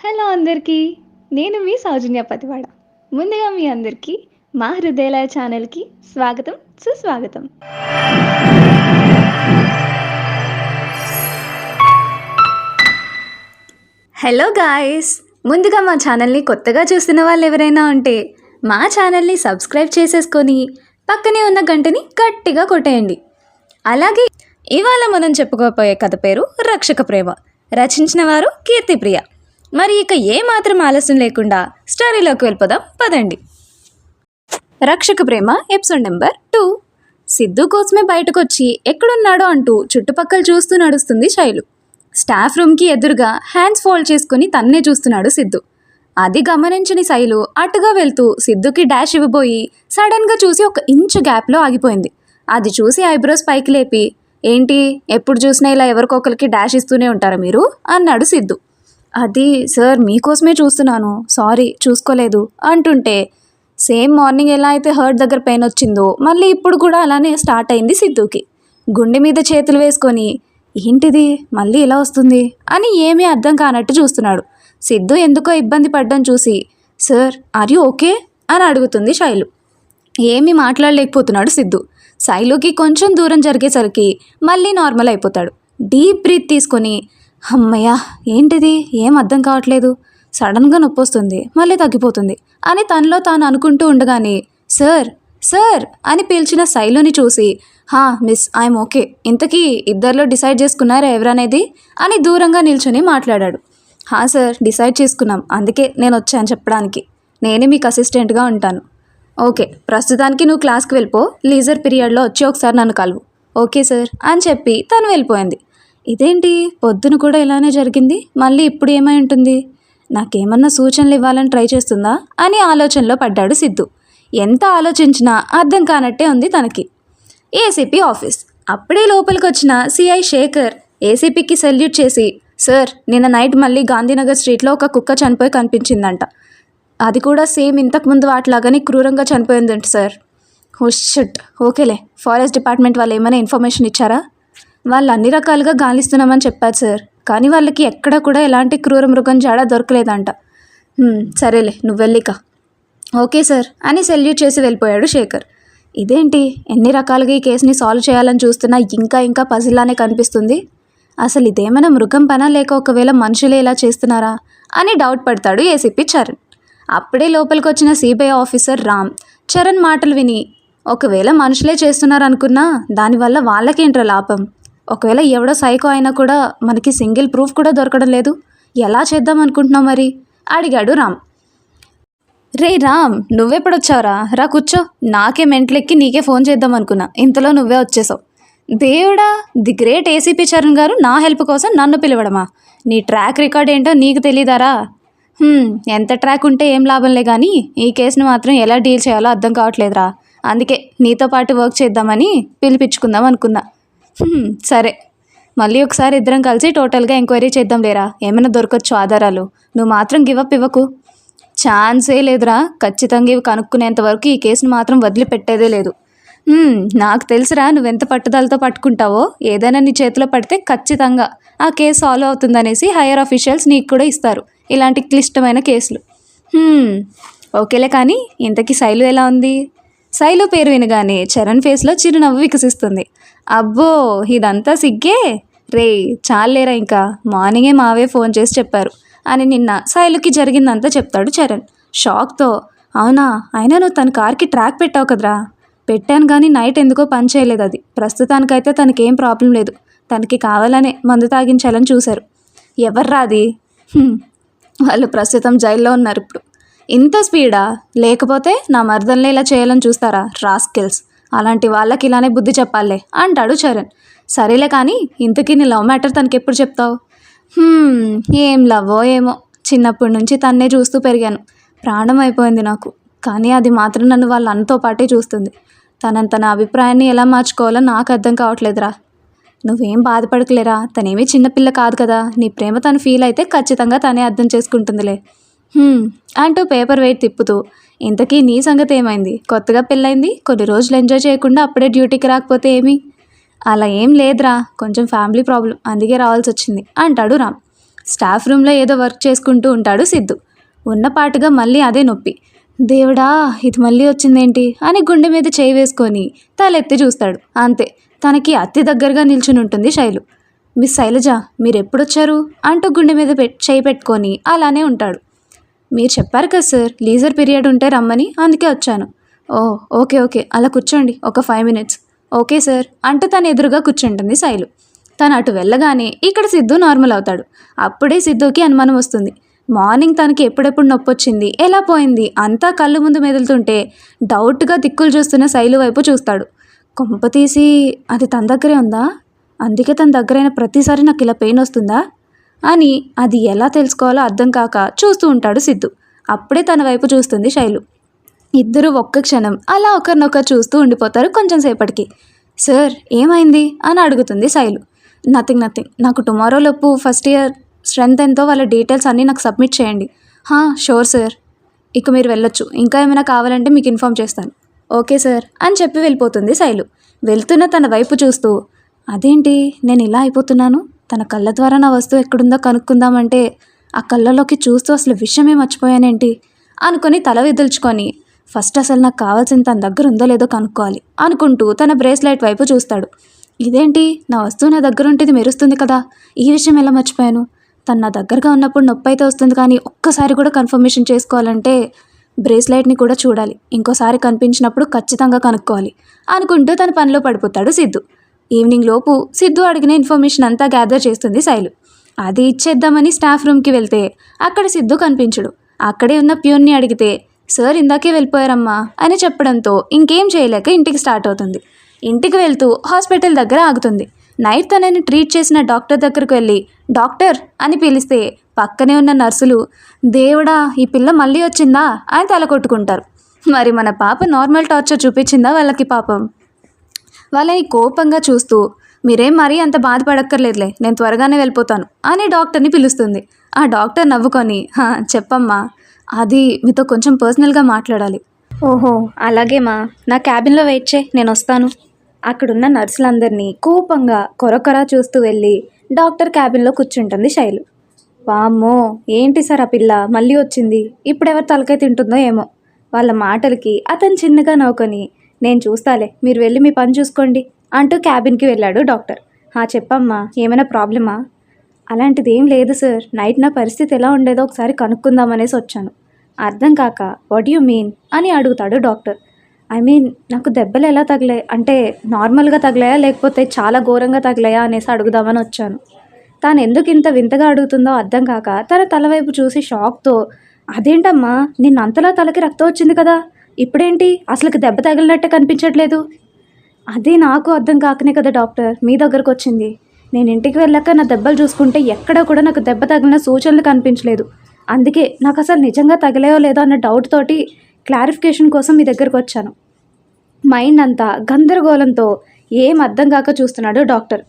Hello అందరికీ నేను మీ సౌజన్య పతివాడ. ముందుగా మీ అందరికీ మా హృదయలయ ఛానల్కి స్వాగతం సుస్వాగతం. హలో గాయస్ ముందుగా మా ఛానల్ని కొత్తగా చూస్తున్న వాళ్ళు ఎవరైనా ఉంటే మా ఛానల్ని సబ్స్క్రైబ్ చేసేసుకొని పక్కనే ఉన్న గంటని గట్టిగా కొట్టేయండి. అలాగే ఇవాళ మనం చెప్పుకోబోయే కథ పేరు రక్షక ప్రేమ. రచించిన వారు కీర్తిప్రియ. మరి ఇక ఏమాత్రం ఆలస్యం లేకుండా స్టోరీలోకి వెళ్ళిపోదాం. పదండి. రక్షక ప్రేమ ఎపిసోడ్ నెంబర్ టూ. సిద్ధు కోసమే బయటకు వచ్చి ఎక్కడున్నాడో అంటూ చుట్టుపక్కల చూస్తూ నడుస్తుంది శైలు. స్టాఫ్ రూమ్కి ఎదురుగా హ్యాండ్స్ ఫోల్డ్ చేసుకుని తన్నే చూస్తున్నాడు సిద్ధు. అది గమనించని శైలు అటుగా వెళ్తూ సిద్ధుకి డాష్ ఇవ్వబోయి సడన్గా చూసి ఒక ఇంచు గ్యాప్లో ఆగిపోయింది. అది చూసి ఐబ్రోస్ పైకి లేపి ఏంటి ఎప్పుడు చూసినా ఇలా ఎవరికొకరికి డాష్ ఇస్తూనే ఉంటారా మీరు? అన్నాడు సిద్ధు. అది సార్ మీకోసమే చూస్తున్నాను. సారీ చూసుకోలేదు. అంటుంటే సేమ్ మార్నింగ్ ఎలా అయితే హర్ట్ దగ్గర పెయిన్ వచ్చిందో మళ్ళీ ఇప్పుడు కూడా అలానే స్టార్ట్ అయింది సిద్ధుకి. గుండె మీద చేతులు వేసుకొని ఏంటిది? మళ్ళీ ఇలా వస్తుంది? అని ఏమీ అర్థం కానట్టు చూస్తున్నాడు. సిద్ధు ఎందుకో ఇబ్బంది పడ్డం చూసి సార్ ఆర్ యూ ఓకే? అని అడుగుతుంది శైలు. ఏమీ మాట్లాడలేకపోతున్నాడు సిద్ధు. శైలుకి కొంచెం దూరం జరిగేసరికి మళ్ళీ నార్మల్ అయిపోతాడు. డీప్ బ్రీత్ తీసుకొని అమ్మయ్య ఏంటిది? ఏం అర్థం కావట్లేదు. సడన్గా నొప్పి వస్తుంది మళ్ళీ తగ్గిపోతుంది అని తనలో తాను అనుకుంటూ ఉండగానే సార్ సార్ అని పిలిచిన శైలుని చూసి హా మిస్ ఐఎమ్ ఓకే. ఇంతకీ ఇద్దరిలో డిసైడ్ చేసుకున్నారా ఎవరనేది అని దూరంగా నిల్చొని మాట్లాడాడు. హా సార్ డిసైడ్ చేసుకున్నాం. అందుకే నేను వచ్చాను చెప్పడానికి. నేనే మీకు అసిస్టెంట్గా ఉంటాను. ఓకే ప్రస్తుతానికి నువ్వు క్లాస్కి వెళ్ళిపో. లీజర్ పీరియడ్లో వచ్చి ఒకసారి నన్ను కలువు. ఓకే సార్ అని చెప్పి తను వెళ్ళిపోయింది. ఇదేంటి? పొద్దున కూడా ఇలానే జరిగింది. మళ్ళీ ఇప్పుడు ఏమై ఉంటుంది? నాకేమన్నా సూచనలు ఇవ్వాలని ట్రై చేస్తుందా? అని ఆలోచనలో పడ్డాడు సిద్ధు. ఎంత ఆలోచించినా అర్థం కానట్టే ఉంది తనకి. ACP office. అప్పుడే లోపలికి వచ్చిన సిఐ శేఖర్ ఏసీపీకి సెల్యూట్ చేసి సార్ నిన్న నైట్ మళ్ళీ గాంధీనగర్ స్ట్రీట్లో ఒక కుక్క చనిపోయి కనిపించిందంట. అది కూడా సేమ్ ఇంతకుముందు వాటిలాగానే క్రూరంగా చనిపోయిందంట సార్. హుషట్ ఓకేలే. ఫారెస్ట్ డిపార్ట్మెంట్ వాళ్ళు ఏమైనా ఇన్ఫర్మేషన్ ఇచ్చారా? వాళ్ళు అన్ని రకాలుగా గాలిస్తున్నామని చెప్పారు సార్. కానీ వాళ్ళకి ఎక్కడ కూడా ఎలాంటి క్రూర మృగం జాడ దొరకలేదంట. సరేలే నువ్వు వెళ్ళిక. ఓకే సార్ అని సెల్యూట్ చేసి వెళ్ళిపోయాడు శేఖర్. ఇదేంటి ఎన్ని రకాలుగా ఈ కేసుని సాల్వ్ చేయాలని చూస్తున్నా ఇంకా ఇంకా పజిల్లానే కనిపిస్తుంది? అసలు ఇదేమైనా మృగం పనా లేక ఒకవేళ మనుషులే ఇలా చేస్తున్నారా? అని డౌట్ పడతాడు ఏసీపీ చరణ్. అప్పుడే లోపలికి వచ్చిన సిబిఐ ఆఫీసర్ రామ్. చరణ్ మాటలు విని ఒకవేళ మనుషులే చేస్తున్నారనుకున్నా దానివల్ల వాళ్ళకేంట్రా లాభం? ఒకవేళ ఎవడో సైకో అయినా కూడా మనకి సింగిల్ ప్రూఫ్ కూడా దొరకడం లేదు. ఎలా చేద్దాం అనుకుంటున్నావు మరి? అడిగాడు రామ్. రే రామ్ నువ్వెప్పుడొచ్చావురా? రా కూర్చో. నాకే మెంట్లెక్కి నీకే ఫోన్ చేద్దాం అనుకున్నా. ఇంతలో నువ్వే వచ్చేసావు. దేవుడా ది గ్రేట్ ఏసీపీ చరణ్ గారు నా హెల్ప్ కోసం నన్ను పిలవడమా? నీ ట్రాక్ రికార్డ్ ఏంటో నీకు తెలీదారా? ఎంత ట్రాక్ ఉంటే ఏం లాభంలే కానీ ఈ కేసును మాత్రం ఎలా డీల్ చేయాలో అర్థం కావట్లేదురా. అందుకే నీతో పాటు వర్క్ చేద్దామని పిలిపించుకుందాం అనుకున్నా. సరే. మళ్ళీ ఒకసారి ఇద్దరం కలిసి టోటల్గా ఎంక్వైరీ చేద్దాం లేరా? ఏమైనా దొరకచ్చు ఆధారాలు. నువ్వు మాత్రం గివప్ ఇవ్వకు. ఛాన్సే లేదురా. ఖచ్చితంగా ఇవి కనుక్కునేంత వరకు ఈ కేసును మాత్రం వదిలిపెట్టేదే లేదు. నాకు తెలుసురా నువ్వెంత పట్టుదలతో పట్టుకుంటావో. ఏదైనా నీ చేతిలో పడితే ఖచ్చితంగా ఆ కేసు సాల్వ్ అవుతుందనేసి హైయర్ అఫీషియల్స్ నీకు కూడా ఇస్తారు. ఇలాంటి క్లిష్టమైన కేసులు. ఓకేలే కానీ ఇంతకీ శైలు ఎలా ఉంది? శైలు పేరు వినగానే చరణ్ ఫేస్లో చిరునవ్వు వికసిస్తుంది. అబ్బో ఇదంతా సిగ్గే? రే చాలేరా ఇంకా? మార్నింగే మావే ఫోన్ చేసి చెప్పారు. అని నిన్న శైలుకి జరిగిందంతా చెప్తాడు చరణ్. షాక్తో అవునా? అయినా నువ్వు తన కార్కి ట్రాక్ పెట్టావు కదరా? పెట్టాను కానీ నైట్ ఎందుకో పని చేయలేదు అది. ప్రస్తుతానికైతే తనకేం ప్రాబ్లం లేదు. తనకి కావాలనే మందు తాగించాలని చూశారు. ఎవర్రా అది? వాళ్ళు ప్రస్తుతం జైల్లో ఉన్నారు ఇప్పుడు. ఇంత స్పీడా? లేకపోతే నా మర్దల్ని ఇలా చేయాలని చూస్తారా? రాస్కిల్స్. అలాంటి వాళ్ళకి ఇలానే బుద్ధి చెప్పాలే అంటాడు చరణ్. సరేలే కానీ ఇంతకీ నీ లవ్ మ్యాటర్ తనకి ఎప్పుడు చెప్తావు ఏం లవ్వో ఏమో. చిన్నప్పటి నుంచి తన్నే చూస్తూ పెరిగాను. ప్రాణం అయిపోయింది నాకు. కానీ అది మాత్రం నన్ను వాళ్ళ అన్నతో పాటే చూస్తుంది. తనంత నా అభిప్రాయాన్ని ఎలా మార్చుకోవాలో నాకు అర్థం కావట్లేదురా. నువ్వేం బాధపడకలేరా? తనేమీ చిన్నపిల్ల కాదు కదా. నీ ప్రేమ తను ఫీల్ అయితే ఖచ్చితంగా తనే అర్థం చేసుకుంటుందిలే. అంటూ పేపర్ వెయిట్ తిప్పుతూ. ఇంతకీ నీ సంగతి ఏమైంది? కొత్తగా పెళ్ళైంది? కొన్ని రోజులు ఎంజాయ్ చేయకుండా అప్పుడే డ్యూటీకి రాకపోతే ఏమి? అలా ఏం లేదురా కొంచెం ఫ్యామిలీ ప్రాబ్లం అందుకే రావాల్సి వచ్చింది అంటాడు రామ్. స్టాఫ్ రూమ్లో ఏదో వర్క్ చేసుకుంటూ ఉంటాడు సిద్ధు. ఉన్నపాటుగా మళ్ళీ అదే నొప్పి. దేవుడా ఇది మళ్ళీ వచ్చిందేంటి? అని గుండె మీద చేయి వేసుకొని తలెత్తి చూస్తాడు. అంతే తనకి అతి దగ్గరగా నిల్చుని ఉంటుంది శైలు. మిస్ శైలజ మీరు ఎప్పుడొచ్చారు అంటూ గుండె మీద పెట్ చేయి పెట్టుకొని అలానే ఉంటాడు. మీరు చెప్పారు కదా సార్ లీజర్ పీరియడ్ ఉంటే రమ్మని అందుకే వచ్చాను. ఓ ఓకే ఓకే అలా కూర్చోండి ఒక ఫైవ్ మినిట్స్. ఓకే సార్ అంటూ తన ఎదురుగా కూర్చుంటుంది శైలు. తను అటు వెళ్ళగానే ఇక్కడ సిద్ధు నార్మల్ అవుతాడు. అప్పుడే సిద్ధుకి అనుమానం వస్తుంది. మార్నింగ్ తనకి ఎప్పుడెప్పుడు నొప్పి వచ్చింది ఎలా పోయింది అంతా కళ్ళు ముందు మెదులుతుంటే డౌట్గా దిక్కులు చూస్తున్న శైలు వైపు చూస్తాడు. కొంప తీసి అది తన దగ్గరే ఉందా? అందుకే తన దగ్గరైన ప్రతిసారి నాకు ఇలా పెయిన్ వస్తుందా? అని అది ఎలా తెలుసుకోవాలో అర్థం కాక చూస్తూ ఉంటాడు సిద్ధు. అప్పుడే తన వైపు చూస్తుంది శైలు. ఇద్దరు ఒక్క క్షణం అలా ఒకరినొకరు చూస్తూ ఉండిపోతారు కొంచెం సేపటికి. సార్ ఏమైంది? అని అడుగుతుంది శైలు. Nothing nothing. నాకు టుమారో లోపు ఫస్ట్ ఇయర్ స్ట్రెంత్ ఎంతో వాళ్ళ డీటెయిల్స్ అన్నీ నాకు సబ్మిట్ చేయండి. హా షూర్ సార్. ఇక మీరు వెళ్ళొచ్చు. ఇంకా ఏమైనా కావాలంటే మీకు ఇన్ఫామ్ చేస్తాను. Okay sir. అని చెప్పి వెళ్ళిపోతుంది శైలు. వెళ్తున్న తన వైపు చూస్తూ అదేంటి? నేను ఇలా అయిపోతున్నాను? తన కళ్ళ ద్వారా నా వస్తువు ఎక్కడుందో కనుక్కుందామంటే ఆ కళ్ళలోకి చూస్తూ అసలు విషయమే మర్చిపోయానేంటి? అనుకొని తల విదుల్చుకొని ఫస్ట్ అసలు నాకు కావాల్సిన తన దగ్గర ఉందో లేదో కనుక్కోవాలి అనుకుంటూ తన బ్రేస్లైట్ వైపు చూస్తాడు. ఇదేంటి? నా వస్తువు నా దగ్గర ఉంటే ఇది మెరుస్తుంది కదా. ఈ విషయం ఎలా మర్చిపోయాను? తను నా దగ్గరగా ఉన్నప్పుడు నొప్పి అయితే వస్తుంది కానీ ఒక్కసారి కూడా కన్ఫర్మేషన్ చేసుకోవాలంటే బ్రేస్లైట్ని కూడా చూడాలి. ఇంకోసారి కనిపించినప్పుడు ఖచ్చితంగా కనుక్కోవాలి అనుకుంటూ తన పనిలో పడిపోతాడు సిద్ధు. ఈవినింగ్ లోపు సిద్ధు అడిగిన ఇన్ఫర్మేషన్ అంతా గ్యాదర్ చేస్తుంది శైలు. అది ఇచ్చేద్దామని స్టాఫ్ రూమ్కి వెళ్తే అక్కడ సిద్ధు కనిపించడు. అక్కడే ఉన్న ప్యూన్ని అడిగితే సార్ ఇందాకే వెళ్ళిపోయారమ్మా అని చెప్పడంతో ఇంకేం చేయలేక ఇంటికి స్టార్ట్ అవుతుంది. ఇంటికి వెళ్తూ హాస్పిటల్ దగ్గర ఆగుతుంది. నైట్ తనని ట్రీట్ చేసిన డాక్టర్ దగ్గరకు వెళ్ళి డాక్టర్ అని పిలిస్తే పక్కనే ఉన్న నర్సులు దేవుడా ఈ పిల్ల మళ్ళీ వచ్చిందా? అని తల కొట్టుకుంటారు మరి మన పాప నార్మల్ టార్చర్ చూపించిందా వాళ్ళకి పాపం? వాళ్ళని కోపంగా చూస్తూ మీరేం మరీ అంత బాధపడక్కర్లేదులే నేను త్వరగానే వెళ్ళిపోతాను అని డాక్టర్ని పిలుస్తుంది. ఆ డాక్టర్ నవ్వుకొని "హా, చెప్పమ్మా అది మీతో కొంచెం పర్సనల్గా మాట్లాడాలి. ఓహో అలాగేమా నా క్యాబిన్లో వెయిట్ చే నేను వస్తాను. అక్కడున్న నర్సులందరినీ కోపంగా కొరకొరా చూస్తూ వెళ్ళి డాక్టర్ క్యాబిన్లో కూర్చుంటుంది శైలు. వామ్మో ఏంటి సార్ ఆ పిల్ల మళ్ళీ వచ్చింది? ఇప్పుడెవరు తలకాయ తింటుందో ఏమో. వాళ్ళ మాటలకి అతను చిన్నగా నవ్వుకొని నేను చూస్తాలే మీరు వెళ్ళి మీ పని చూసుకోండి అంటూ క్యాబిన్కి వెళ్ళాడు డాక్టర్. హా చెప్పమ్మా ఏమైనా ప్రాబ్లమా? అలాంటిది ఏం లేదు సార్ నైట్ నా పరిస్థితి ఎలా ఉండేదో ఒకసారి కనుక్కుందామనేసి వచ్చాను. అర్థం కాక వాట్ యు మీన్ అని అడుగుతాడు డాక్టర్. ఐ మీన్ నాకు దెబ్బలు ఎలా తగిలాయి అంటే నార్మల్గా తగిలాయా లేకపోతే చాలా ఘోరంగా తగిలాయా అనేసి అడుగుదామని వచ్చాను. తాను ఎందుకు ఇంత వింతగా అడుగుతుందో అర్థం కాక తన తల వైపు చూసి షాక్తో అదేంటమ్మా నిన్నంతలా తలకి రక్తం వచ్చింది కదా? ఇప్పుడేంటి? అసలుకి దెబ్బ తగిలినట్టే కనిపించట్లేదు. అదే నాకు అర్థం కాకనే కదా డాక్టర్ మీ దగ్గరకు వచ్చింది నేను ఇంటికి వెళ్ళాక నా దెబ్బలు చూసుకుంటే ఎక్కడా కూడా నాకు దెబ్బ తగిలిన సూచనలు కనిపించలేదు. అందుకే నాకు అసలు నిజంగా తగిలేయో లేదో అన్న డౌట్ తోటి క్లారిఫికేషన్ కోసం మీ దగ్గరకు వచ్చాను మైండ్ అంతా గందరగోళంతో ఏం అర్థం కాక చూస్తున్నాడు డాక్టర్.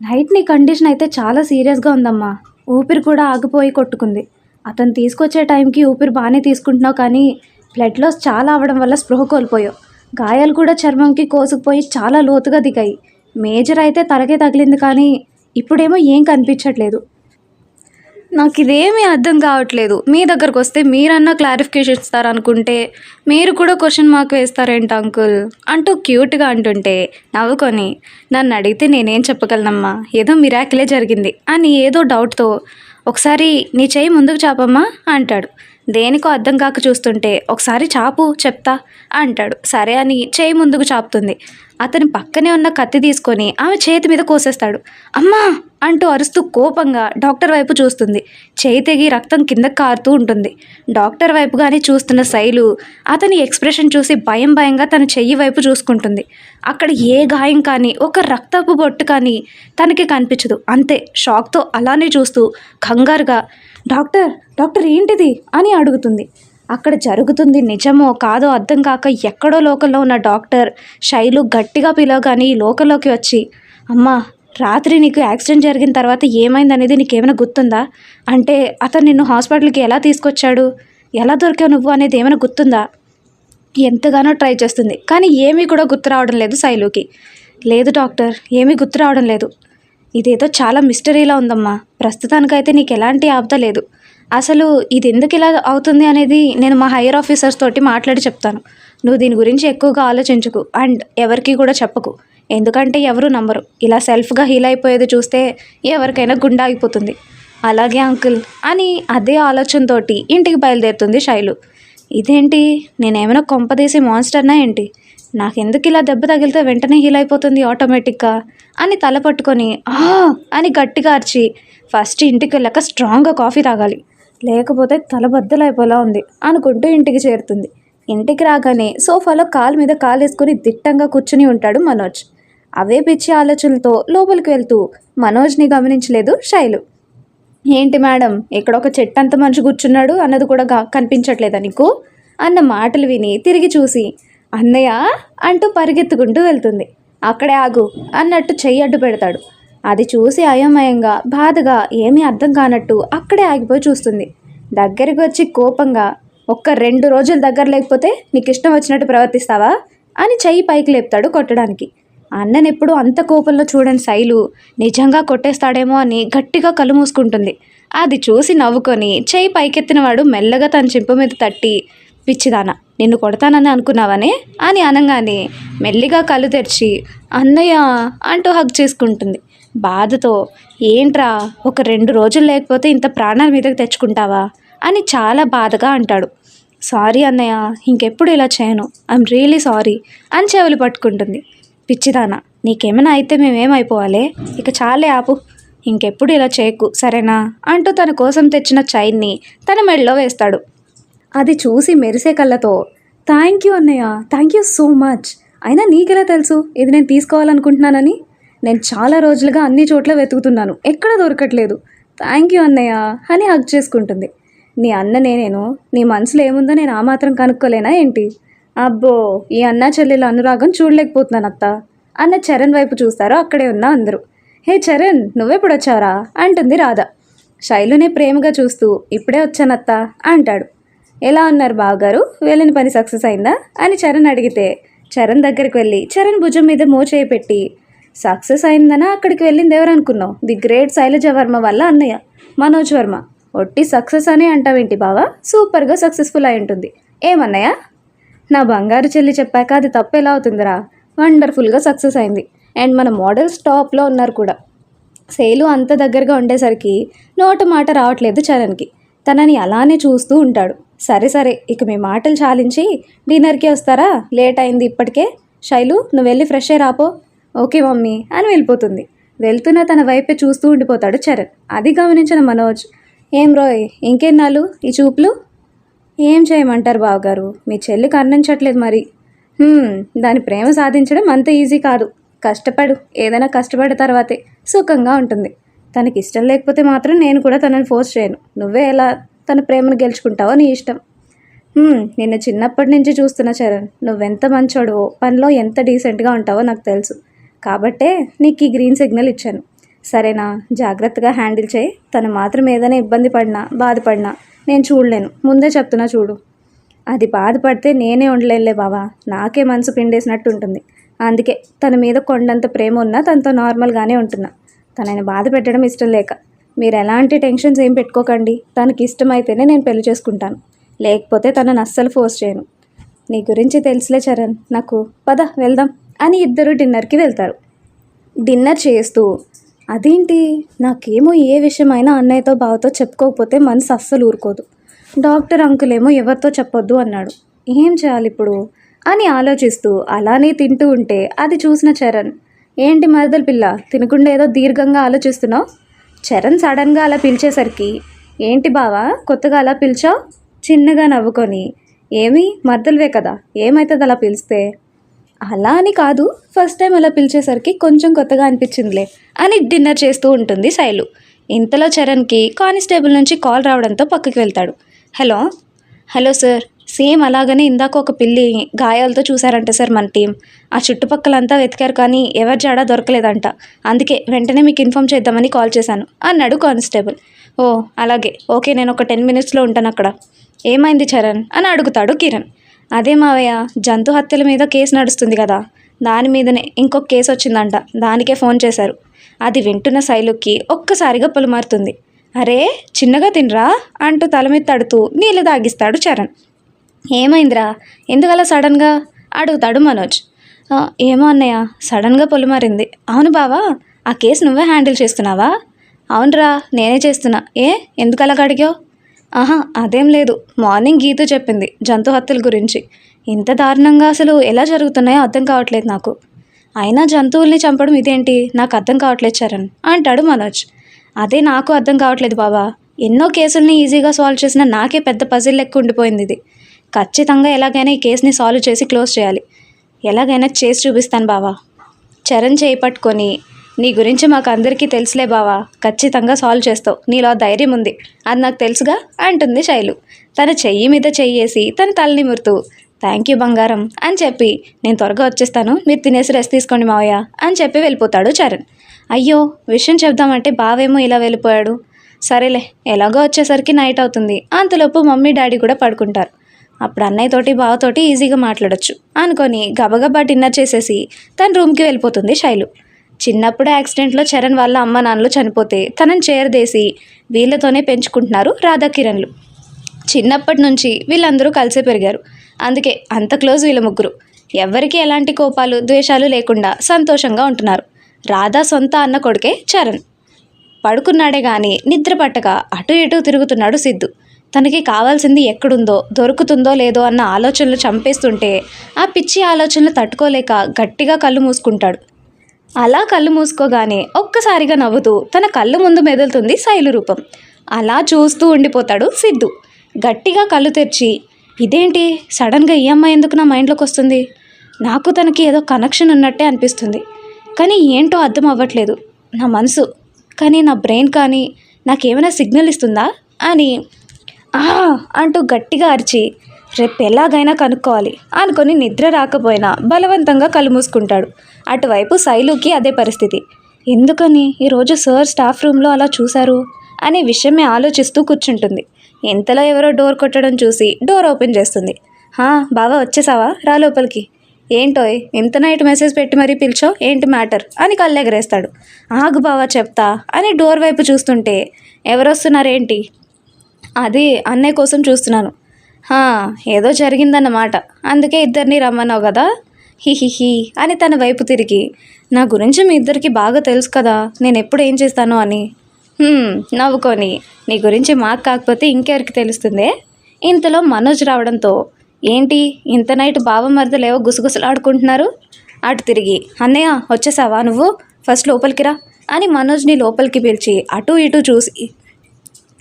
నైట్ నీ కండిషన్ అయితే చాలా సీరియస్గా ఉందమ్మా. ఊపిరి కూడా ఆగిపోయి కొట్టుకుంది. అతను తీసుకొచ్చే టైంకి ఊపిరి బాగానే తీసుకుంటున్నావు కానీ బ్లడ్ లాస్ చాలా అవడం వల్ల స్పృహ కోల్పోయావు గాయాలు కూడా చర్మంకి కోసుకుపోయి చాలా లోతుగా దిగాయి. మేజర్ అయితే తలకే తగిలింది కానీ ఇప్పుడేమో ఏం కనిపించట్లేదు. నాకు ఇదేమీ అర్థం కావట్లేదు. మీ దగ్గరకు వస్తే మీరన్నా క్లారిఫికేషన్ ఇస్తారనుకుంటే మీరు కూడా క్వశ్చన్ మార్క్ వేస్తారేంటి అంకుల్ అంటూ క్యూట్గా అంటుంటే నవ్వుకొని నన్ను అడిగితే నేనేం చెప్పగలనమ్మా? ఏదో మిరాకిలే జరిగింది. అని ఏదో డౌట్తో ఒకసారి నీ చేయి ముందుకు చాపమ్మా అంటాడు. దేనికో అర్థం కాక చూస్తుంటే ఒకసారి చాపు చెప్తా అంటాడు. సరే అని చేయి ముందుకు చాపుతుంది. అతని పక్కనే ఉన్న కత్తి తీసుకొని ఆమె చేతి మీద కోసేస్తాడు. అమ్మా అంటూ అరుస్తూ కోపంగా డాక్టర్ వైపు చూస్తుంది. చేయి తెగి రక్తం కింద కారుతూ ఉంటుంది. డాక్టర్ వైపు కానీ చూస్తున్న శైలు అతని ఎక్స్ప్రెషన్ చూసి భయం భయంగా తన చెయ్యి వైపు చూసుకుంటుంది. అక్కడ ఏ గాయం కానీ ఒక రక్తపు బొట్టు కానీ తనకి కనిపించదు. అంతే. షాక్తో అలానే చూస్తూ కంగారుగా డాక్టర్ డాక్టర్ ఏంటిది? అని అడుగుతుంది. అక్కడ జరుగుతుంది నిజమో కాదో అర్థం కాక ఎక్కడో లోకల్లో ఉన్న డాక్టర్ శైలు గట్టిగా పిలవగానే ఈ లోకల్లోకి వచ్చి అమ్మా రాత్రి నీకు యాక్సిడెంట్ జరిగిన తర్వాత ఏమైందనేది నీకేమైనా గుర్తుందా? అంటే అతను నిన్ను హాస్పిటల్కి ఎలా తీసుకొచ్చాడు? ఎలా దొరికావు నువ్వు అనేది ఏమైనా గుర్తుందా? ఎంతగానో ట్రై చేస్తుంది. కానీ ఏమీ కూడా గుర్తు రావడం లేదు శైలుకి. లేదు డాక్టర్ ఏమీ గుర్తు రావడం లేదు. ఇదేదో చాలా మిస్టరీలా ఉందమ్మా. ప్రస్తుతానికైతే నీకు ఎలాంటి ఆపద లేదు. అసలు ఇది ఎందుకు ఇలా అవుతుంది అనేది నేను మా హైయర్ ఆఫీసర్స్ తోటి మాట్లాడి చెప్తాను. నువ్వు దీని గురించి ఎక్కువగా ఆలోచించకు అండ్ ఎవరికి కూడా చెప్పకు. ఎందుకంటే ఎవరు నమ్మరు. ఇలా సెల్ఫ్గా హీల్ అయిపోయేది చూస్తే ఎవరికైనా గుండా అయిపోతుంది అలాగే అంకుల్ అని అదే ఆలోచనతోటి ఇంటికి బయలుదేరుతుంది శైలు. ఇదేంటి? నేనేమైనా కొంపదీసి మాన్స్టర్నా ఏంటి? నాకెందుకు ఇలా దెబ్బ తగిలితే వెంటనే హీల్ అయిపోతుంది ఆటోమేటిక్గా అని తల పట్టుకొని ఆ! అని గట్టిగా అరిచి ఫస్ట్ ఇంటికి వెళ్ళాక స్ట్రాంగ్గా కాఫీ తాగాలి. లేకపోతే తల బద్దలైపోలా ఉంది అనుకుంటూ ఇంటికి చేరుతుంది. ఇంటికి రాగానే సోఫాలో కాలు మీద కాలు వేసుకుని దిట్టంగా కూర్చుని ఉంటాడు మనోజ్. అవే పిచ్చి ఆలోచనలతో లోపలికి వెళ్తూ మనోజ్ని గమనించలేదు శైలు. ఏంటి మేడం ఇక్కడ ఒక చెట్టు అంత మనిషి కూర్చున్నాడు అన్నది కూడా కనిపించట్లేదా నీకు? అన్న మాటలు విని తిరిగి చూసి అన్నయ్య అంటూ పరిగెత్తుకుంటూ వెళ్తుంది. అక్కడే ఆగు అన్నట్టు చెయ్యి అడ్డు పెడతాడు. అది చూసి అయోమయంగా బాధగా ఏమీ అర్థం కానట్టు అక్కడే ఆగిపోయి చూస్తుంది. దగ్గరికి వచ్చి కోపంగా ఒక్క రెండు రోజుల దగ్గర లేకపోతే నీకు ఇష్టం వచ్చినట్టు ప్రవర్తిస్తావా? అని చెయ్యి పైకి లేపుతాడు కొట్టడానికి. అన్నని ఎప్పుడు అంత కోపంలో చూడని శైలు నిజంగా కొట్టేస్తాడేమో అని గట్టిగా కళ్ళు మూసుకుంటుంది. అది చూసి నవ్వుకొని చేయి పైకెత్తినవాడు మెల్లగా తన చింపు మీద తట్టి పిచ్చిదానా నిన్ను కొడతానని అనుకున్నావనే? అని అనగానే మెల్లిగా కళ్ళు తెరిచి అన్నయ్య అంటూ హగ్ చేసుకుంటుంది. బాధతో ఏంట్రా ఒక రెండు రోజులు లేకపోతే ఇంత ప్రాణాల మీదకి తెచ్చుకుంటావా? అని చాలా బాధగా అంటాడు. సారీ అన్నయ్య ఇంకెప్పుడు ఇలా చేయను. ఐఎమ్ రియలీ సారీ అని చెవులు పట్టుకుంటుంది. పిచ్చిదానా నీకేమైనా అయితే మేమేమైపోవాలి? ఇక చాలే ఆపు. ఇంకెప్పుడు ఇలా చేయకు సరేనా? అంటూ తన కోసం తెచ్చిన చైన్ని తన మెడలో వేస్తాడు. అది చూసి మెరిసే కళ్ళతో థ్యాంక్ యూ అన్నయ్య. థ్యాంక్ యూ సో మచ్ అయినా నీకెలా తెలుసు? ఇది నేను తీసుకోవాలనుకుంటున్నానని? నేను చాలా రోజులుగా అన్ని చోట్ల వెతుకుతున్నాను. ఎక్కడ దొరకట్లేదు. థ్యాంక్ యూ అన్నయ్య అని హగ్ చేసుకుంటుంది. నీ అన్ననే నేను నీ మనసులో ఏముందో నేను ఆ మాత్రం కనుక్కోలేనా ఏంటి? అబ్బో ఈ అన్న చెల్లెల అనురాగం చూడలేకపోతున్నాను అత్త. అన్న చరణ్ వైపు చూస్తారో అక్కడే ఉన్న అందరూ. హే చరణ్ నువ్వెప్పుడు వచ్చావరా అంటుంది రాధ. శైలునే ప్రేమగా చూస్తూ ఇప్పుడే వచ్చానత్తా అంటాడు. ఎలా ఉన్నారు బావగారు? వెళ్ళిన పని సక్సెస్ అయిందా? అని చరణ్ అడిగితే చరణ్ దగ్గరికి వెళ్ళి చరణ్ భుజం మీద మోచేయి పెట్టి సక్సెస్ అయిందనా? అక్కడికి వెళ్ళింది ఎవరనుకున్నావు ది గ్రేట్ శైలజ వర్మ వల్ల అన్నయ్య మనోజ్ వర్మ. ఒట్టి సక్సెస్ అనే అంటావేంటి బావా? సూపర్గా సక్సెస్ఫుల్ అయి ఉంటుంది. ఏమన్నయ్య? నా బంగారు చెల్లి చెప్పాక అది తప్పు ఎలా అవుతుందిరా. వండర్ఫుల్గా సక్సెస్ అయింది. అండ్ మన మోడల్స్ టాప్లో ఉన్నారు కూడా. సేలు అంత దగ్గరగా ఉండేసరికి నోట మాట రావట్లేదు చరణ్కి. తనని అలానే చూస్తూ ఉంటాడు. సరే సరే ఇక మీ మాటలు చాలించి డిన్నర్కి వస్తారా? లేట్ అయింది ఇప్పటికే. శైలు నువ్వు వెళ్ళి ఫ్రెష్ అయ్యి రాపో. ఓకే మమ్మీ అని వెళ్ళిపోతుంది. వెళ్తున్న తన వైపే చూస్తూ ఉండిపోతాడు చరణ్. అది గమనించిన మనోజ్ ఏం రోయ్ ఇంకెన్నాళ్ళు ఈ చూపులు? ఏం చేయమంటారు బావగారు? మీ చెల్లి కర్ణించట్లేదు మరి. దాని ప్రేమ సాధించడం అంత ఈజీ కాదు. కష్టపడు ఏదైనా కష్టపడిన తర్వాతే సుఖంగా ఉంటుంది. తనకి ఇష్టం లేకపోతే మాత్రం నేను కూడా తనని ఫోర్స్ చేయను. నువ్వే ఎలా తన ప్రేమను గెలుచుకుంటావో నీ ఇష్టం. నిన్ను చిన్నప్పటి నుంచి చూస్తున్న చరణ్. నువ్వెంత మంచోడువో పనిలో ఎంత డీసెంట్గా ఉంటావో నాకు తెలుసు. కాబట్టే నీకు ఈ గ్రీన్ సిగ్నల్ ఇచ్చాను. సరేనా జాగ్రత్తగా హ్యాండిల్ చేయి. తను మాత్రం ఏదైనా ఇబ్బంది పడినా బాధపడినా నేను చూడలేను. ముందే చెప్తున్నా చూడు. అది బాధపడితే నేనే ఉండలేనులే బావా. నాకే మనసు పిండేసినట్టు ఉంటుంది. అందుకే తన మీద కొండంత ప్రేమ ఉన్నా తనతో నార్మల్గానే ఉంటున్నా. తనని బాధ పెట్టడం ఇష్టం లేక. మీరు ఎలాంటి టెన్షన్స్ ఏం పెట్టుకోకండి. తనకి ఇష్టమైతేనే నేను పెళ్ళి చేసుకుంటాను. లేకపోతే తనను అస్సలు ఫోర్స్ చేయను. నీ గురించి తెలుసులే చరణ్. నాకు పద వెళ్దాం అని ఇద్దరు డిన్నర్కి వెళ్తారు. డిన్నర్ చేస్తూ అదేంటి? నాకేమో ఏ విషయమైనా అన్నయ్యతో బావతో చెప్పుకోకపోతే మనసు అస్సలు ఊరుకోదు. డాక్టర్ అంకుల్ ఏమో ఎవరితో చెప్పొద్దు అన్నాడు. ఏం చేయాలి ఇప్పుడు? అని ఆలోచిస్తూ అలానే తింటూ ఉంటే అది చూసిన చరణ్ ఏంటి మరదల పిల్ల? తినకుండా ఏదో దీర్ఘంగా ఆలోచిస్తున్నావు? చరణ్ సడన్గా అలా పిలిచేసరికి ఏంటి బావా కొత్తగా అలా పిలిచావు? చిన్నగా నవ్వుకొని. ఏమి? మర్దలవే కదా ఏమవుతుంది అలా పిలిస్తే? అలా అని కాదు ఫస్ట్ టైం అలా పిలిచేసరికి కొంచెం కొత్తగా అనిపించిందిలే అని డిన్నర్ చేస్తూ ఉంటుంది శైలు. ఇంతలో చరణ్కి కానిస్టేబుల్ నుంచి కాల్ రావడంతో పక్కకి వెళ్తాడు. హలో హలో సార్ సేమ్ అలాగనే ఇందాక ఒక పిల్లి గాయాలతో చూసారంట సార్ మన టీం. ఆ చుట్టుపక్కలంతా వెతికారు కానీ ఎవరి జాడా దొరకలేదంట. అందుకే వెంటనే మీకు ఇన్ఫామ్ చేద్దామని కాల్ చేశాను అన్నాడు కానిస్టేబుల్. ఓ అలాగే. ఓకే నేను ఒక టెన్ మినిట్స్లో ఉంటాను అక్కడ. ఏమైంది చరణ్? అని అడుగుతాడు కిరణ్. అదే మావయ్య జంతు హత్యల మీద కేసు నడుస్తుంది కదా. దాని మీదనే ఇంకొక కేసు వచ్చిందంట. దానికే ఫోన్ చేశారు. అది వింటున్న శైలుకి ఒక్కసారిగా పులుమారుతుంది. అరే చిన్నగా తినరా? అంటూ తల మీద తడుతూ నీళ్ళు తాగిస్తాడు చరణ్. ఏమైందిరా? ఎందుకలా సడన్గా? అడుగుతాడు మనోజ్. ఏమో అన్నయ్య సడన్గా పొలిమారింది అవును బావా ఆ కేసు నువ్వే హ్యాండిల్ చేస్తున్నావా? అవునరా నేనే చేస్తున్నా. ఏ ఎందుకు అలా అడిగావు ఆహా అదేం లేదు. మార్నింగ్ గీతు చెప్పింది జంతు హత్యల గురించి. ఇంత దారుణంగా అసలు ఎలా జరుగుతున్నాయో అర్థం కావట్లేదు నాకు. అయినా జంతువుల్ని చంపడం ఇదేంటి? నాకు అర్థం కావట్లేదు చరణ్ అంటాడు మనోజ్. అదే నాకు అర్థం కావట్లేదు బాబా ఎన్నో కేసుల్ని ఈజీగా సాల్వ్ చేసిన నాకే పెద్ద పజిల్ లెక్క ఉండిపోయింది ఇది. ఖచ్చితంగా ఎలాగైనా ఈ కేసుని సాల్వ్ చేసి క్లోజ్ చేయాలి. ఎలాగైనా చేసి చూపిస్తాను బావా. చరణ్ చేయి పట్టుకొని నీ గురించి మాకు అందరికీ తెలుసులే బావా. ఖచ్చితంగా సాల్వ్ చేస్తావు. నీలో ధైర్యం ఉంది. అది నాకు తెలుసుగా అంటుంది శైలు. తన చెయ్యి మీద చెయ్యేసి తన తలని మురుతూ థ్యాంక్ యూ బంగారం అని చెప్పి నేను త్వరగా వచ్చేస్తాను. మీరు తినేసి రెస్ట్ తీసుకోండి మావయ్య అని చెప్పి వెళ్ళిపోతాడు చరణ్. అయ్యో విషయం చెప్దామంటే బావేమో ఇలా వెళ్ళిపోయాడు. సరేలే ఎలాగో వచ్చేసరికి నైట్ అవుతుంది. అంతలోపు మమ్మీ డాడీ కూడా పడుకుంటారు. అప్పుడు అన్నయ్యతోటి బావతోటి ఈజీగా మాట్లాడొచ్చు. అనుకొని గబగబా డిన్నర్ చేసేసి తన రూమ్కి వెళ్ళిపోతుంది శైలు. చిన్నప్పుడు యాక్సిడెంట్లో చరణ్ వాళ్ళ అమ్మ నాన్నలు చనిపోతే తనని చేరదేసి వీళ్ళతోనే పెంచుకుంటున్నారు రాధాకిరణ్లు. చిన్నప్పటి నుంచి వీళ్ళందరూ కలిసే పెరిగారు. అందుకే అంత క్లోజ్ వీళ్ళ ముగ్గురు. ఎవరికి ఎలాంటి కోపాలు ద్వేషాలు లేకుండా సంతోషంగా ఉంటున్నారు. రాధా సొంత అన్న కొడుకే చరణ్. పడుకున్నాడే కానీ నిద్ర పట్టక అటు ఇటు తిరుగుతున్నాడు సిద్ధు. తనకి కావాల్సింది ఎక్కడుందో దొరుకుతుందో లేదో అన్న ఆలోచనలు చంపేస్తుంటే ఆ పిచ్చి ఆలోచనలు తట్టుకోలేక గట్టిగా కళ్ళు మూసుకుంటాడు. అలా కళ్ళు మూసుకోగానే ఒక్కసారిగా నవ్వుతూ తన కళ్ళు ముందు మెదులుతుంది శైలు రూపం. అలా చూస్తూ ఉండిపోతాడు సిద్ధు. గట్టిగా కళ్ళు తెరిచి ఇదేంటి? సడన్గా ఈ అమ్మాయి ఎందుకు నా మైండ్లోకి వస్తుంది? నాకు తనకి ఏదో కనెక్షన్ ఉన్నట్టే అనిపిస్తుంది. కానీ ఏంటో అర్థం అవ్వట్లేదు. నా మనసు. కానీ నా బ్రెయిన్ కానీ నాకేమైనా సిగ్నల్ ఇస్తుందా? అని ఆహా అంటూ గట్టిగా అరిచి రేపు ఎలాగైనా కనుక్కోవాలి అనుకొని నిద్ర రాకపోయినా బలవంతంగా కళ్ళు మూసుకుంటాడు. అటువైపు శైలుకి అదే పరిస్థితి. ఎందుకని? ఈరోజు సార్ స్టాఫ్ రూమ్లో అలా చూశారు? అనే విషయమే ఆలోచిస్తూ కూర్చుంటుంది. ఇంతలో ఎవరో డోర్ కొట్టడం చూసి డోర్ ఓపెన్ చేస్తుంది. హా బావా వచ్చేసావా? రా లోపలికి. ఏంటోయ్ ఇంత నైట్ మెసేజ్ పెట్టి మరీ పిలిచో ఏంటి మ్యాటర్? అని కళ్ళెగరేస్తాడు. ఆగు బావా చెప్తా అని డోర్ వైపు చూస్తుంటే ఎవరొస్తున్నారేంటి? అది అన్నయ్య కోసం చూస్తున్నాను. ఏదో జరిగిందన్నమాట. అందుకే ఇద్దరిని రమ్మన్నావు కదా? హిహిహి అని తన వైపు తిరిగి. నా గురించి మీ ఇద్దరికి బాగా తెలుసు కదా నేను ఎప్పుడు ఏం చేస్తాను అని. నవ్వుకొని. నీ గురించి మాకు కాకపోతే ఇంకెవరికి తెలుస్తుందే? ఇంతలో మనోజ్ రావడంతో. ఏంటి ఇంత నైట్ బావమరదలేవో గుసగుసలాడుకుంటున్నారు? అటు తిరిగి. అన్నయ్య వచ్చేసావా నువ్వు? ఫస్ట్ లోపలికి రా. అని మనోజ్ని లోపలికి పిలిచి అటు ఇటు చూసి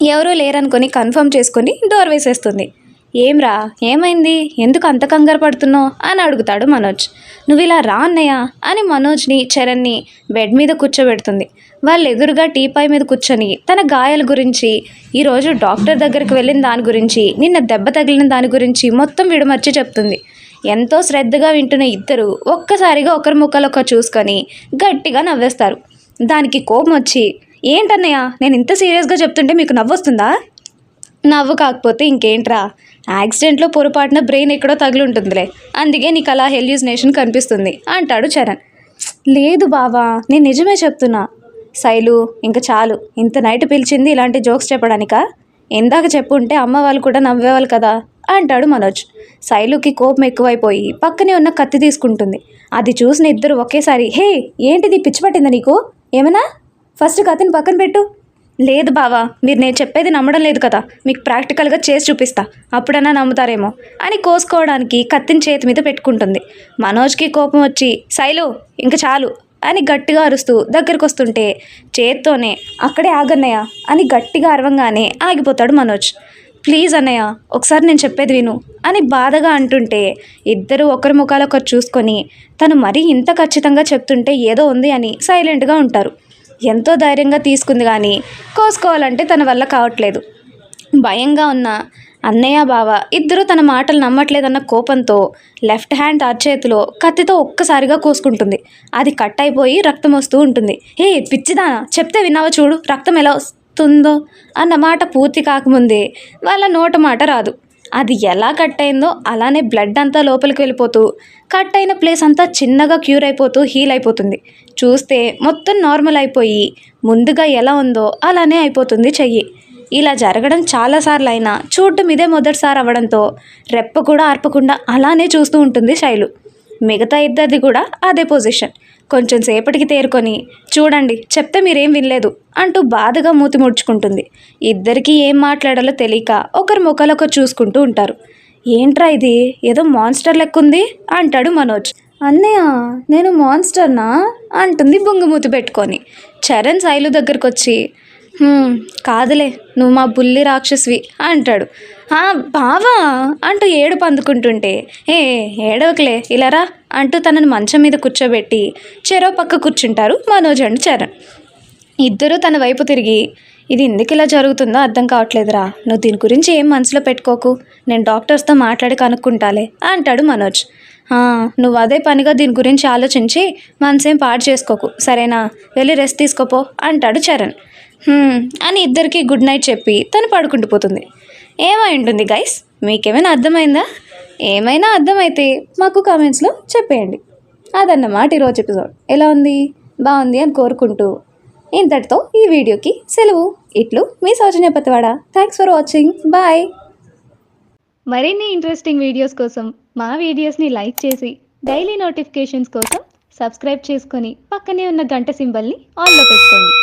ఎవరూ లేరనుకొని కన్ఫర్మ్ చేసుకొని డోర్ వేసేస్తుంది. ఏమ్రా ఏమైంది? ఎందుకు అంత కంగారు పడుతున్నావు? అని అడుగుతాడు మనోజ్. నువ్వు ఇలా రా అన్నయ్య అని మనోజ్ని చరణ్ని బెడ్ మీద కూర్చోబెడుతుంది. వాళ్ళు ఎదురుగా టీపాయ్ మీద కూర్చొని తన గాయాల గురించి ఈరోజు డాక్టర్ దగ్గరికి వెళ్ళిన దాని గురించి నిన్న దెబ్బ తగిలిన దాని గురించి మొత్తం విడమర్చి చెప్తుంది. ఎంతో శ్రద్ధగా వింటున్న ఇద్దరు ఒక్కసారిగా ఒకరి ముక్కలు చూసుకొని గట్టిగా నవ్వేస్తారు. దానికి కోపం వచ్చి ఏంటన్నయ్య? నేను ఇంత సీరియస్గా చెప్తుంటే మీకు నవ్వొస్తుందా? నవ్వు కాకపోతే ఇంకేంట్రా? యాక్సిడెంట్లో పొరపాటున బ్రెయిన్ ఎక్కడో తగిలి ఉంటుందిలే. అందుకే నీకు అలా హెల్యూసినేషన్ కనిపిస్తుంది అంటాడు చరణ్. లేదు బావా నేను నిజమే చెప్తున్నా. శైలు ఇంకా చాలు. ఇంత నైట్ పిలిచింది ఇలాంటి జోక్స్ చెప్పడానికా? ఇందాక చెప్పుంటే అమ్మ వాళ్ళు కూడా నవ్వేవాళ్ళు కదా? అంటాడు మనోజ్. శైలుకి కోపం ఎక్కువైపోయి పక్కనే ఉన్న కత్తి తీసుకుంటుంది. అది చూసిన ఇద్దరు ఒకేసారి హే ఏంటిది? పిచ్చి పట్టిందా నీకు? ఏమన్నా? ఫస్ట్ కత్తిని పక్కన పెట్టు. లేదు బావా మీరు నేను చెప్పేది నమ్మడం లేదు కదా. మీకు ప్రాక్టికల్గా చేసి చూపిస్తా. అప్పుడన్నా నమ్ముతారేమో అని కోసుకోవడానికి కత్తిని చేతి మీద పెట్టుకుంటుంది. మనోజ్కి కోపం వచ్చి శైలు ఇంక చాలు అని గట్టిగా అరుస్తూ దగ్గరికి వస్తుంటే చేత్తోనే అక్కడే ఆగన్నయ్య అని గట్టిగా అరవంగానే ఆగిపోతాడు మనోజ్. ప్లీజ్ అన్నయ్య ఒకసారి నేను చెప్పేది విను అని బాధగా అంటుంటే ఇద్దరు ఒకరి ముఖాలు ఒకరు చూసుకొని తను మరీ ఇంత ఖచ్చితంగా చెప్తుంటే ఏదో ఉంది అని సైలెంట్గా ఉంటారు. ఎంతో ధైర్యంగా తీసుకుంది కానీ కోసుకోవాలంటే తన వల్ల కావట్లేదు. భయంగా ఉన్న అన్నయ్య బావ ఇద్దరూ తన మాటలు నమ్మట్లేదన్న కోపంతో లెఫ్ట్ హ్యాండ్ అరచేతిలో కత్తితో ఒక్కసారిగా కోసుకుంటుంది. అది కట్ అయిపోయి రక్తం వస్తూ ఉంటుంది. ఏ పిచ్చిదానా! చెప్తే విన్నావా చూడు రక్తం ఎలా వస్తుందో అన్న మాట పూర్తి కాకముందే వాళ్ళ నోట మాట రాదు. అది ఎలా కట్ అయిందో అలానే బ్లడ్ అంతా లోపలికి వెళ్ళిపోతూ కట్ అయిన ప్లేస్ అంతా చిన్నగా క్యూర్ అయిపోతూ హీల్ అయిపోతుంది. చూస్తే మొత్తం నార్మల్ అయిపోయి ముందుగా ఎలా ఉందో అలానే అయిపోతుంది చెయ్యి. ఇలా జరగడం చాలాసార్లు అయినా చూడటం ఇదే మొదటిసారి అవ్వడంతో రెప్ప కూడా ఆర్పకుండా అలానే చూస్తూ ఉంటుంది శైలు. మిగతా ఇద్దరిది కూడా అదే పొజిషన్. కొంచెం సేపటికి తేరుకొని చూడండి చెప్తే మీరేం వినలేదు అంటూ బాధగా మూతి ముడుచుకుంటుంది. ఇద్దరికీ ఏం మాట్లాడాలో తెలియక ఒకరి ముఖాలొకరు చూసుకుంటూ ఉంటారు. ఏంట్రా ఇది? ఏదో మాన్స్టర్ లెక్కుంది? అంటాడు మనోజ్. అన్నయ్య నేను మాన్స్టర్నా? అంటుంది బొంగుమూతి పెట్టుకొని. చరణ్ శైలు దగ్గరకు వచ్చి కాదులే నువ్వు మా బుల్లి రాక్షసివి అంటాడు. బావా అంటూ ఏడుపు అందుకుంటుంటే ఏ ఏడవకలే ఇలారా అంటూ తనని మంచం మీద కూర్చోబెట్టి చెరో పక్క కూర్చుంటారు మనోజ్ అండ్ చరణ్. ఇద్దరూ తన వైపు తిరిగి ఇది ఎందుకు ఇలా జరుగుతుందో అర్థం కావట్లేదురా నువ్వు దీని గురించి ఏం మనసులో పెట్టుకోకు నేను డాక్టర్స్తో మాట్లాడి కనుక్కుంటాలే అంటాడు మనోజ్. నువ్వు అదే పనిగా దీని గురించి ఆలోచించి మనసేం పాడు చేసుకోకు సరేనా వెళ్ళి రెస్ట్ తీసుకోపో అంటాడు చరణ్. అని ఇద్దరికి గుడ్ నైట్ చెప్పి తను పడుకుంటూ పోతుంది ఏమై ఉంటుంది గైస్ మీకేమైనా అర్థమైందా? ఏమైనా అర్థమైతే మాకు కామెంట్స్లో చెప్పేయండి. అదన్నమాట ఈరోజు ఎపిసోడ్ ఎలా ఉంది? బాగుంది అని కోరుకుంటూ ఇంతటితో ఈ వీడియోకి సెలవు. ఇట్లు మీ Soujanya Pathivada. Thanks for watching bye మరిన్ని ఇంట్రెస్టింగ్ వీడియోస్ కోసం మా వీడియోస్ని లైక్ చేసి డైలీ నోటిఫికేషన్స్ కోసం సబ్స్క్రైబ్ చేసుకొని పక్కనే ఉన్న గంట సింబల్ని ఆన్లో పెట్టుకోండి.